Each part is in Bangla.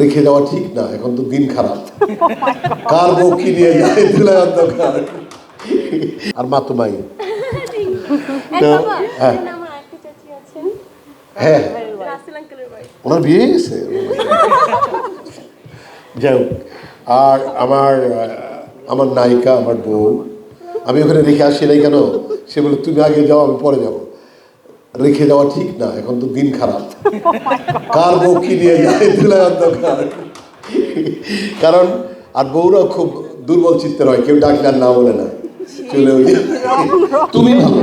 রেখে যাওয়া ঠিক না এখন তো দিন খারাপ। কার বউ কি নিয়ে যায় দুলাই অন্ধকার আর মা তো মাই। এই তো, বাবা, হ্যাঁ। হ্যাঁ। ওনার বিয়ে গেছে যাই হোক আর আমার আমার নায়িকা আমার বউ। আমি ওখানে রেখে আসি নাই কেন? সে বলে তুমি আগে যাও আমি পরে যাব। রেখে যাওয়া ঠিক না, এখন তো দিন খারাপ। কার বউ নিয়ে যায় কারণ, আর বউরাও খুব দুর্বল চিত্তের হয়, কেউ ডাকলে না বলে না। চলে তুমি ভালো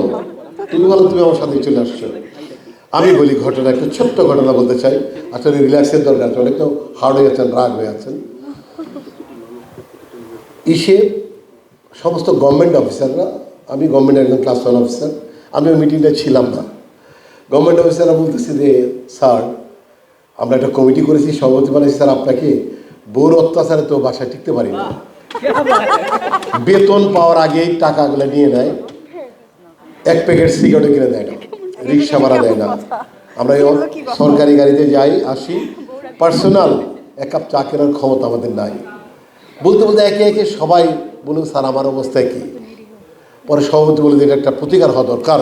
তুমি ভালো, তুমি আমার সাথে চলে আসছো। আমি বলি ঘটনা, একটা ছোট্ট ঘটনা বলতে চাই। আসলে রিল্যাক্সের দরকার আছে, অনেক হার্ড হয়ে আছেন রাগ হয়ে আছেন ইসে, সমস্ত গভর্নমেন্ট অফিসাররা আমি গভর্নমেন্টের একজন ক্লাস ওয়ান অফিসার আমি ওই মিটিংটা ছিলাম না। গভর্নমেন্ট অফিসাররা বলতেছে যে স্যার আমরা একটা কমিটি করেছি সভাপতি বানাইছি স্যার আপনাকে বউর অত্যাচারে তো বাসায় টিকতে পারি না। বেতন পাওয়ার আগেই টাকাগুলো নিয়ে নেয় এক প্যাকেট সিগারেটও কিনে দেয় না রিক্সা ভাড়া দেয় না। আমরা সরকারি গাড়িতে যাই আসি। পার্সোনাল এক কাপ চা কেনার ক্ষমতা আমাদের নাই। বলতে বলতে একে একে সবাই বলুন স্যার আমার অবস্থায় কি? পরে সভাপতি বলে যে এটা একটা প্রতিকার হওয়া দরকার।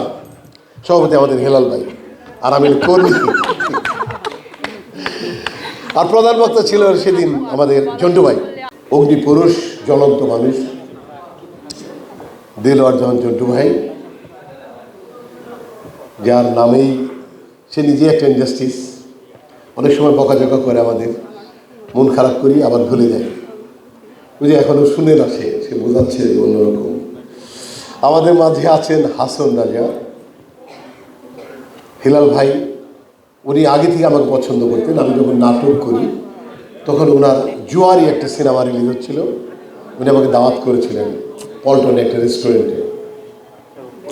সভাপতি আমাদের হেলাল ভাই, আর আমি কর্মী। আর প্রধান বক্তা ছিল সেদিন আমাদের জন্টু ভাই। অগ্নি পুরুষ, জ্বলন্ত মানুষ দিলওয়ার জামান জন্টু ভাই। যার নামেই সে নিজে একটা ইন্ডাস্ট্রিজ অনেক সময় বকাঝকা করে আমাদের। মন খারাপ করি, আবার ভুলে যায় বুঝে এখনও শুনে না সে বোঝাচ্ছে অন্যরকম। আমাদের মাঝে আছেন হাসন রাজা। হিলাল ভাই উনি আগে থেকে আমাকে পছন্দ করতেন। আমি যখন নাটক করি তখন ওনার জুয়ারি একটা সিনেমা রিলিজ হচ্ছিল। উনি আমাকে দাওয়াত করেছিলেন পল্টনে একটা রেস্টুরেন্টে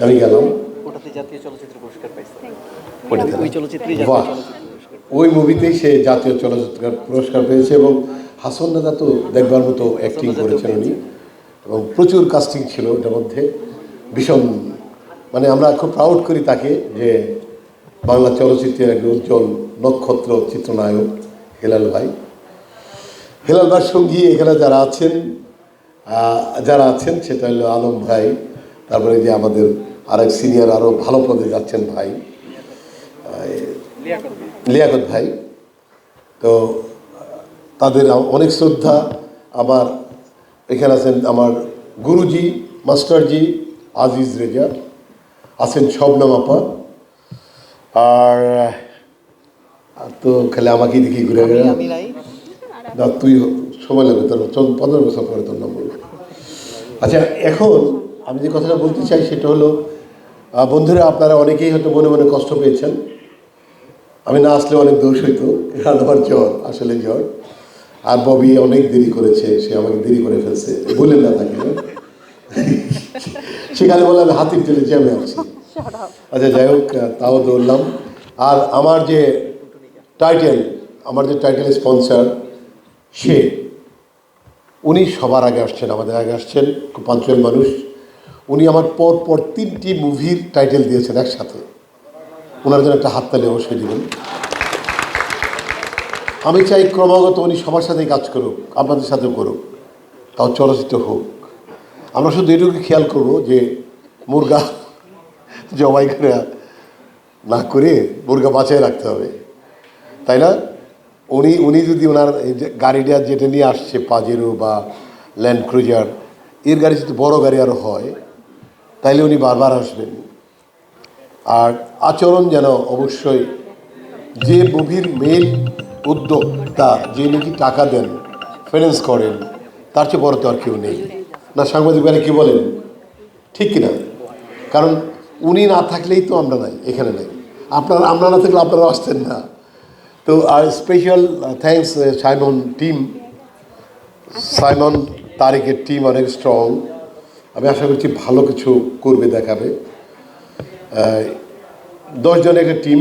আমি গেলাম। ওটাতে জাতীয় চলচ্চিত্র পুরস্কার পাইছে। ওটাতে ওই চলচ্চিত্রেই বাহ। জাতীয় চলচ্চিত্র পুরস্কার। ওই মুভিতেই সে জাতীয় চলচ্চিত্র পুরস্কার পেয়েছে এবং হাসন দাদা তো দেখবার মতো অ্যাক্টিং করেছেন উনি। এবং প্রচুর কাস্টিং ছিল ওটার মধ্যে। ভীষণ মানে আমরা খুব প্রাউড করি তাকে যে বাংলা চলচ্চিত্রের এক উজ্জ্বল নক্ষত্র চিত্রনায়ক হেলাল ভাই। হেলাল ভাইয়ের সঙ্গী এখানে যারা আছেন যারা আছেন, সেটা হলো আলম ভাই, তারপরে যে আমাদের আরেক সিনিয়র আরও ভালো পদে যাচ্ছেন ভাই লিয়াকত ভাই। তো তাদের অনেক শ্রদ্ধা। আমার এখানে আছেন আমার গুরুজি, মাস্টারজি, আজিজ রেজা, আছেন শবনম আপা। আর তো খালি আমাকেই দেখি ঘুরে নাই। না তুই সময় লাগবে তোর পনেরো বছর পরে তোর নম্বর আচ্ছা এখন আমি যে কথাটা বলতে চাই সেটা হলো বন্ধুরা আপনারা অনেকেই হয়তো মনে মনে কষ্ট পেয়েছেন। আমি না আসলে অনেক দোষ হইতো কারণ আমার জ্বর আসলে জ্বর। আর ববি অনেক দেরি করেছে সে আমাকে দেরি করে ফেলছে। বললেন না তাকে? সেখানে বললাম হাতির চলে জ্যামে আছি। আচ্ছা যাই হোক তাও দৌড়লাম আর আমার যে টাইটেল আমার যে টাইটেল স্পন্সার সে। উনি সবার আগে আসছেন, আমাদের আগে আসছেন, খুব মানুষ। উনি আমার পর পর তিনটি মুভির টাইটেল দিয়েছেন একসাথে। ওনার জন্য একটা হাততালি অবশ্যই দিবেন। আমি চাই ক্রমাগত উনি সবার সাথেই কাজ করুক, আপনাদের সাথেও করুক। তাও চলচ্চিত্র হোক। আমরা শুধু এটুকু খেয়াল করব যে মুরগা জবাই করে না করে মুরগা বাঁচায় রাখতে হবে। তাই না? উনি উনি যদি ওনার গাড়িটা যেটা নিয়ে আসছে পাজেরো বা ল্যান্ড ক্রুজার এর গাড়ি যদি বড় গাড়ি আরও হয়, তাইলে উনি বারবার আসবেন। আর আচরণ যেন অবশ্যই যে মুভির মেন উদ্যোক্তা, যে নাকি টাকা দেন ফাইন্যান্স করেন, তার চেয়ে বড় তো আর কেউ নেই। না সাংবাদিকরা কি বলেন? ঠিক কিনা? কারণ উনি না থাকলেই তো আমরা নাই এখানে নাই। আপনারা আমরা না থাকলে আপনারা আসতেন না। তো আর special thanks Saimon team Saimon তারিকের team অনেক স্ট্রং আমি আশা করছি ভালো কিছু করবে দেখাবে। আহ, দশজনের একটা টিম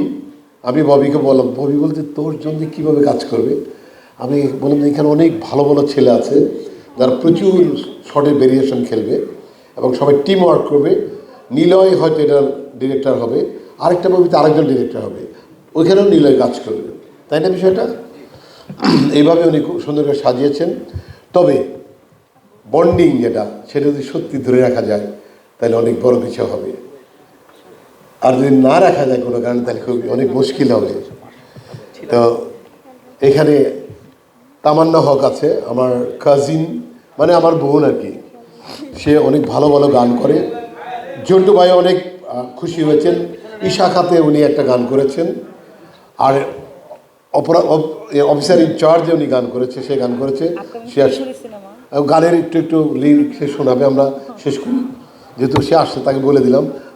আমি ববিকে বললাম ববি বলতে তোর জন্য কীভাবে কাজ করবে? আমি বললাম যে এখানে অনেক ভালো ভালো ছেলে আছে যারা প্রচুর শর্টের ভেরিয়েশন খেলবে এবং সবাই টিম ওয়ার্ক করবে। নিলয় হয়তো এটার ডিরেক্টর হবে, আরেকটা মুভিতে আরেকজন ডিরেক্টর হবে, ওইখানেও নিলয় কাজ করবে। তাই না বিষয়টা? এইভাবে উনি খুব সুন্দর করে সাজিয়েছেন। তবে বন্ডিং যেটা, সেটা যদি সত্যি ধরে রাখা যায়, তাহলে অনেক বড় কিছু হবে। আর যদি না রাখা যায় কোনো কারণে, তাহলে খুব অনেক মুশকিল হবে। তো এখানে তামান্না হক আছে, আমার কাজিন মানে আমার বোন আর কি। সে অনেক ভালো ভালো গান করে। জন্টু ভাই অনেক খুশি হয়েছেন। ঈশা খাতে উনি একটা গান করেছেন। আর অপরা অফিসার ইনচার্জ উনি গান করেছে সে গান করেছে। সে গানের একটু একটু লিরিক্স শোনাবে আমরা শেষ করি। যেহেতু সে আসছে তাকে বলে দিলাম।